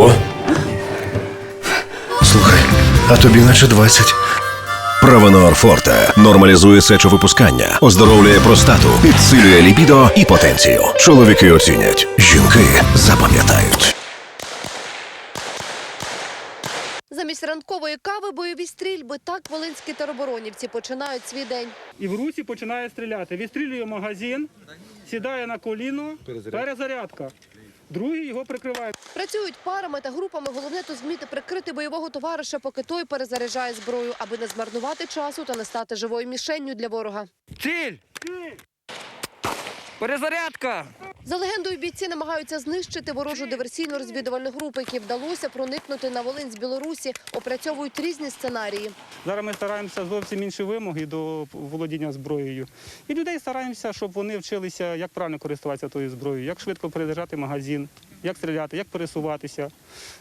Ого. Слухай, а тобі наче 20. Правонор Форте нормалізує сечовипускання, оздоровлює простату, підсилює ліпідо і потенцію. Чоловіки оцінять, жінки запам'ятають. Замість ранкової кави бойові стрільби так волинські тероборонівці починають свій день. і в руці починає стріляти. Відстрілює магазин, сідає на коліно, перезарядка. Другий його прикриває. Працюють парами та групами. Головне то зміти прикрити бойового товариша, поки той перезаряджає зброю, аби не змарнувати часу та не стати живою мішенню для ворога. Ціль! Перезарядка! За легендою, бійці намагаються знищити ворожу диверсійно-розвідувальну групу, які вдалося проникнути на Волинь з Білорусі, опрацьовують різні сценарії. Зараз ми стараємося зовсім інші вимоги до володіння зброєю. І людей стараємося, щоб вони вчилися, як правильно користуватися тою зброєю, як швидко перезаряджати магазин, як стріляти, як пересуватися,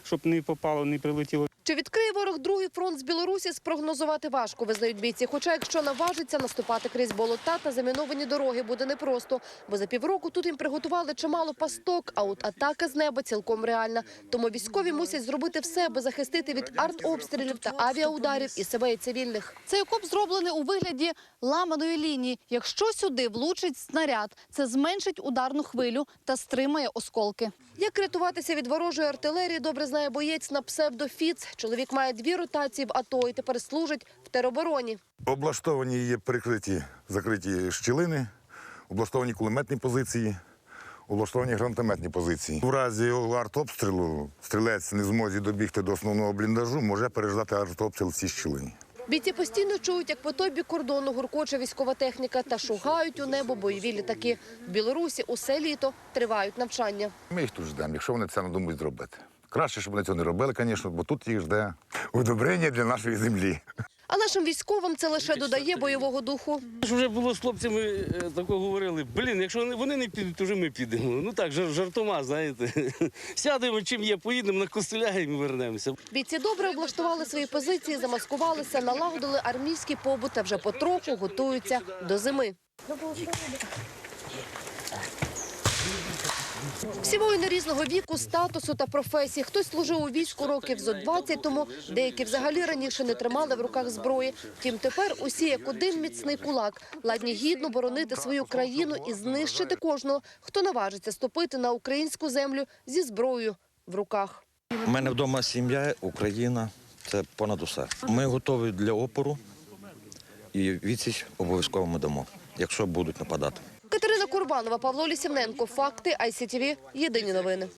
щоб не попало, не прилетіло. Чи відкриє ворог другий фронт з Білорусі, спрогнозувати важко, визнають бійці. Хоча, якщо наважиться наступати крізь болота та заміновані дороги, буде непросто. Бо за півроку тут їм приготували чимало пасток, а от атака з неба цілком реальна. Тому військові мусять зробити все, аби захистити від артобстрілів та авіаударів і себе і цивільних. Цей окоп зроблений у вигляді ламаної лінії. Якщо сюди влучить снаряд, це зменшить ударну хвилю та стримає осколки. Як рятуватися від ворожої артилерії, добре знає боєць на псевдо Фіц. Чоловік має дві ротації в АТО і тепер служить в теробороні. Облаштовані є прикриті закриті щілини, облаштовані кулеметні позиції, облаштовані гранатометні позиції. В разі артобстрілу стрілець не змозі добігти до основного бліндажу, може переждати артобстріл цій щілині. Бійці постійно чують, як по той бік кордону гуркоче військова техніка та шугають у небо бойові літаки. В Білорусі усе літо тривають навчання. Ми їх тут ждемо, якщо вони це надумають зробити. Краще, щоб вони цього не робили, звісно, бо тут їх жде удобрення для нашої землі. А нашим військовим це лише додає бойового духу. Ж вже було з хлопцями е, такого говорили. Блін, якщо вони, не підуть, то вже ми підемо. Ну так, жар, жартома, знаєте. Сядемо, чим є, поїдемо на костеля і ми вернемося. Бійці добре облаштували свої позиції, замаскувалися, налагодили армійський побут та вже потроху готуються до зими. Всі воїни різного віку, статусу та професії. Хтось служив у війську років зо 20 тому, деякі взагалі раніше не тримали в руках зброї. Втім, тепер усі як один міцний кулак, ладні гідно боронити свою країну і знищити кожного, хто наважиться ступити на українську землю зі зброєю в руках. У мене вдома сім'я, Україна. Це понад усе. Ми готові для опору і відсіч обов'язково ми дамо, якщо будуть нападати. Катерина Курбанова, Павло Лісівненко. Факти ICTV. Єдині новини.